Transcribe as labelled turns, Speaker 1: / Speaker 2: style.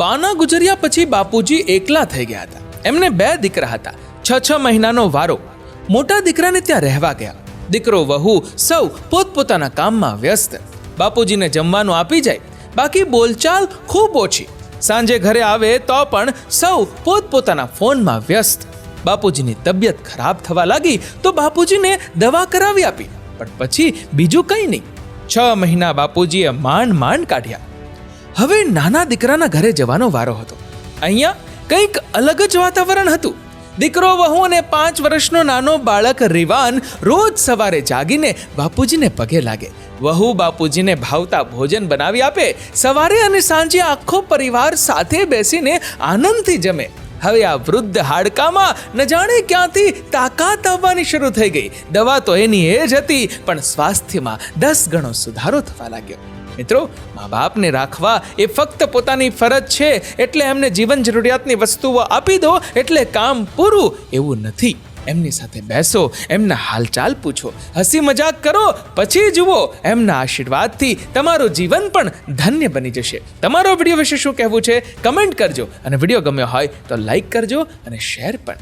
Speaker 1: બાના ગુજર્યા પછી બાપુજી એકલા થઈ ગયા હતા. એમને બે દીકરા હતા. છ છ મહિનાનો વારો. મોટા દીકરાને ત્યાં રહેવા ગયા. દીકરો વહુ સૌ પોતપોતાના કામમાં વ્યસ્ત. બાપુજીને જમવાનું આપી જાય. બાકી બોલચાલ ખૂબ ઓછી. સાંજે ઘરે આવે તો પણ સૌ પોતપોતાના ફોનમાં વ્યસ્ત. બાપુજીની તબિયત ખરાબ થવા લાગી તો બાપુજીને દવા કરાવી આપી. પણ પછી બીજું કંઈ નહીં. છ મહિના બાપુજીએ માંડ માંડ કાઢ્યા. હવે નાના દીકરાના ઘરે જવાનો વારો હતો. અહીંયા કંઈક અલગ જ વાતાવરણ હતું. દીકરો, વહુ અને પાંચ વર્ષનો નાનો બાળક રિવાન રોજ સવારે જાગીને બાપુજીને પગે લાગે. વહુ બાપુજીને ભાવતા ભોજન બનાવી આપે, સવારે અને સાંજે આખો પરિવાર સાથે બેસીને આનંદથી જમે. હવે આ વૃદ્ધ હાડકામાં ન જાણે ક્યાંથી તાકાત આવવાની શરૂ થઈ ગઈ. દવા તો એની એ જ હતી, પણ સ્વાસ્થ્યમાં દસ ગણો સુધારો થવા લાગ્યો. મિત્રો, મા બાપને રાખવા એ ફક્ત પોતાની ફરજ છે, એટલે એમને જીવન જરૂરિયાતની વસ્તુઓ આપી દો, એટલે કામ પૂરું એવું નથી. એમની સાથે બેસો, એમના હાલચાલ પૂછો, હસી મજાક કરો, પછી જુઓ, એમના આશીર્વાદથી તમારું જીવન પણ ધન્ય બની જશે. તમારો વીડિયો વિશે શું કહેવું છે, કમેન્ટ કરજો. અને વીડિયો ગમ્યો હોય તો લાઈક કરજો અને શેર પણ.